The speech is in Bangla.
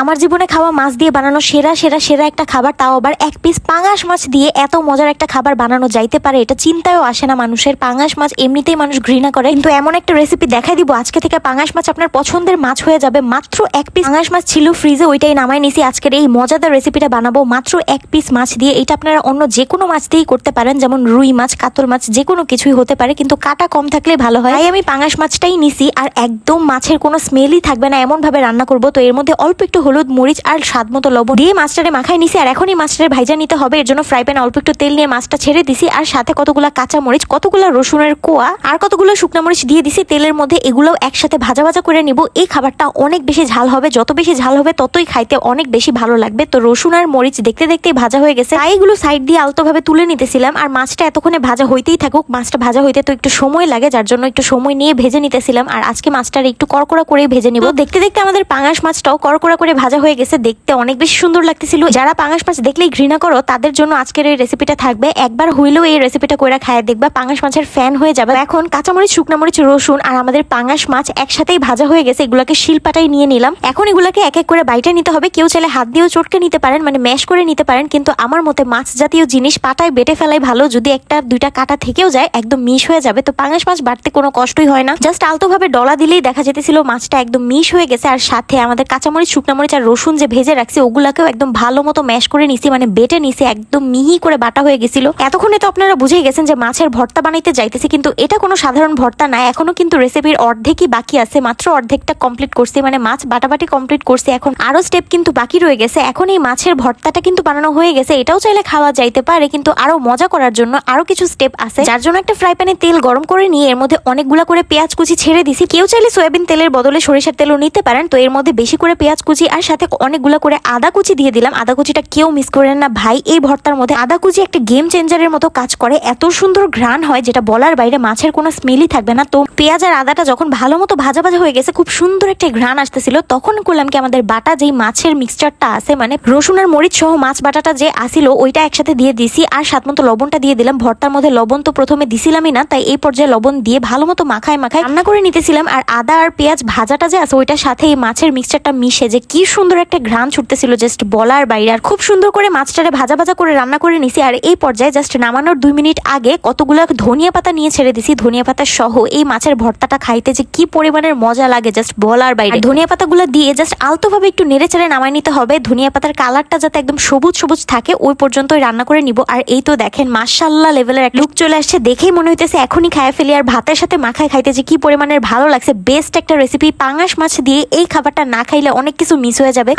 আমার জীবনে খাওয়া মাছ দিয়ে বানানো সেরা সেরা সেরা একটা খাবার, তাও আবার এক পিস পাঙাশ মাছ দিয়ে এত মজার একটা খাবার বানানো যাইতে পারে, এটা চিন্তায়ও আসে না মানুষের। পাঙাশ মাছ এমনিতেই মানুষ ঘৃণা করে, কিন্তু এমন একটা রেসিপি দেখাই দিব, আজকে থেকে পাঙাশ মাছ আপনার পছন্দের মাছ হয়ে যাবে, মাত্র এক পিস পাঙাশ মাছ ছিল ফ্রিজে ওইটাই নামাই নিছি, আজকের এই মজাদার রেসিপিটা বানাবো, মাত্র এক পিস মাছ দিয়ে, এটা আপনারা অন্য যে কোনো মাছ দিয়েই করতে পারেন, যেমন রুই মাছ, কাতল মাছ যে কোনো কিছুই হতে পারে, কিন্তু কাটা কম থাকলে ভালো হয়। তাই আমি পাঙাশ মাছটাই নিছি, আর একদম মাছের কোনো স্মেলই থাকবে না এমন ভাবে রান্না করব, তো এর মধ্যে অল্প একটু হলুদ, মরিচ আর স্বাদ মতো লবণ দিয়ে মাছটারে মাখায় নিছি। আর এখনই মাছটারে ভাইজা নিতে হবে। এর জন্য ফ্রাই প্যান অল্প একটু তেল নিয়ে মাছটা ছেড়ে দিছি। আর সাথে কতগুলো কাঁচা মরিচ, কতগুলা রসুনের কোয়া আর কতগুলো শুকনো মরিচ দিয়ে দিছি। তেলের মধ্যে এগুলোও একসাথে ভাজা ভাজা করে নিব। এই খাবারটা অনেক বেশি ঝাল হবে। যত বেশি ঝাল হবে, ততই খাইতে অনেক বেশি ভালো লাগবে। তো রসুন আর মরিচ দেখতে দেখতেই ভাজা হয়ে গেছে। তাই এগুলো সাইড দিয়ে আলতোভাবে তুলে নিতেছিলাম। আর মাছটা এতক্ষণে ভাজা হইতেই থাকুক। মাছটা ভাজা হইতে তো একটু সময় লাগে, যার জন্য একটু সময় নিয়ে ভেজে নিতেছিলাম। আর আজকে মাছটার একটু করকরা করে ভেজে নিব। দেখতে দেখতে আমাদের পাঙাশ মাছটাও করকরা করে ভাজা হয়ে গেছে, দেখতে অনেক বেশি সুন্দর লাগতেছিল। যারা পাঙাশ মাছ দেখলেই ঘৃণা করো, তাদের জন্য আজকের এই রেসিপিটা থাকবে। একবার হইলেও এই রেসিপিটা করে খায় দেখবা, পাঙাশ মাছের ফ্যান হয়ে যাবে। এখন কাঁচামরিচ শুকনা মরিচ রসুন আর আমাদের পাঙাশ মাছ একসাথেই ভাজা হয়ে গেছে, এগুলাকে শিলপাটাই নিয়ে নিলাম। এখন এগুলাকে এক এক করে বাইটে নিতে হবে। কেউ চাইলে হাত দিয়েও চটকে নিতে পারেন মানে ম্যাশ করে নিতে পারেন, কিন্তু আমার মতে মাছ জাতীয় জিনিস পাটায় বেটে ফেলাই ভালো। যদি একটা, দুইটা কাটা থেকেও যায়, একদম মিশ হয়ে যাবে। তো পাঙাশ মাছ বাড়তে কোনো কষ্টই হয় না। জাস্ট আলতোভাবে ডলা দিলেই দেখা যেতেছিল মাছটা একদম মিশ হয়ে গেছে, আর সাথে আমাদের কাঁচামরিচ শুকনা মরিচ আর রসুন যে ভেজে রাখছি, ওগুলাকেও একদম ভালো মতো ম্যাশ করে নিছি মানে বেটে নিছি, একদম মিহি করে বাটা হয়ে গেছিল। এতক্ষণে তো আপনারা বুঝেই গেছেন যে মাছের ভর্তা বানাইতে যাইতেছি, কিন্তু এটা কোনো সাধারণ ভর্তা না, এখনও কিন্তু রেসিপির অর্ধেকই বাকি আছে, মাত্র অর্ধেকটা কমপ্লিট করছি মানে মাছ বাটাবাটি কমপ্লিট করছি, এখন আরও স্টেপ কিন্তু বাকি রয়ে গেছে, এখন এই মাছের ভর্তাটা কিন্তু বানানো হয়ে গেছে, এটাও চাইলে খাওয়া যাইতে পারে, কিন্তু আরও মজা করার জন্য আরও কিছু স্টেপ আছে। যার জন্য একটা ফ্রাই প্যানে তেল গরম করে নিয়ে, এর মধ্যে অনেকগুলা করে পেঁয়াজ কুচি ছেড়ে দিছি, কেউ চাইলে সয়াবিন তেলের বদলে সরিষার তেলও নিতে পারেন, তো এর মধ্যে বেশি করে পেঁয়াজ কুচি আর সাথে অনেকগুলো করে আদা কুচি দিয়ে দিলাম। আদা কুচিটা কেউ মিস করেন না। ভাই, এই ভর্তার মধ্যে আদা কুচি একটা গেম চেঞ্জারের মতো কাজ করে। এত সুন্দর ঘ্রাণ হয় যেটা বলার বাইরে মাছের কোনো স্মেলই থাকবে না। তো পেঁয়াজ আর আদাটা যখন ভালো মতো ভাজা ভাজা হয়ে গেছে, খুব সুন্দর একটা ঘ্রাণ আসতেছিল। তখন করলাম কি আমাদের বাটা যেই মাছের মিক্সচারটা আছে মানে রসুন আর মরিচ সহ মাছ বাটাটা যে আসিল, ওইটা একসাথে দিয়ে দিছি। আর সাত মতো লবণটা দিয়ে দিলাম। ভর্তার মধ্যে লবণ তো প্রথমে দিছিলামই না, তাই এই পর্যায়ে লবণ দিয়ে ভালো মতো মাখায় মাখায় রান্না করে নিতেছিলাম। আর আদা আর পেঁয়াজ ভাজাটা যে আছে, ওইটার সাথে এই মাছের মিক্সচারটা মিশে যে কি সুন্দর একটা ঘ্রাণ ছুটতেছিল জাস্ট বলার বাইরে। আর খুব সুন্দর করে মাছটারে ভাজা ভাজা করে রান্না করে নিছি। আর এই পর্যায়ে জাস্ট নামানোর দুই মিনিট আগে কতগুলো ধনিয়া পাতা নিয়ে ছেড়ে দিছি। ধনিয়া পাতা সহ এই মাছের ভর্তাটা খাইতে যে কি পরিমাণের মজা লাগে জাস্ট বলার বাইরে। ধনিয়া পাতাগুলো দিয়ে জাস্ট আলতোভাবে একটু নেড়ে চেড়ে নামাই নিতে হবে। ধনিয়া পাতার কালারটা যাতে একদম সবুজ সবুজ থাকে, ওই পর্যন্তই রান্না করে নিব। আর এই তো দেখেন মাসাল্লাহ লেভেলের এক লুক চলে আসছে। দেখেই মনে হইতেছে এখনই খায় ফেলি। আর ভাতের সাথে মাখায় খাইতে যে কি পরিমাণের ভালো লাগছে। বেস্ট একটা রেসিপি পাঙাশ মাছ দিয়ে এই খাবারটা না খাইলে অনেক কিছু মিস হয়ে যাবে।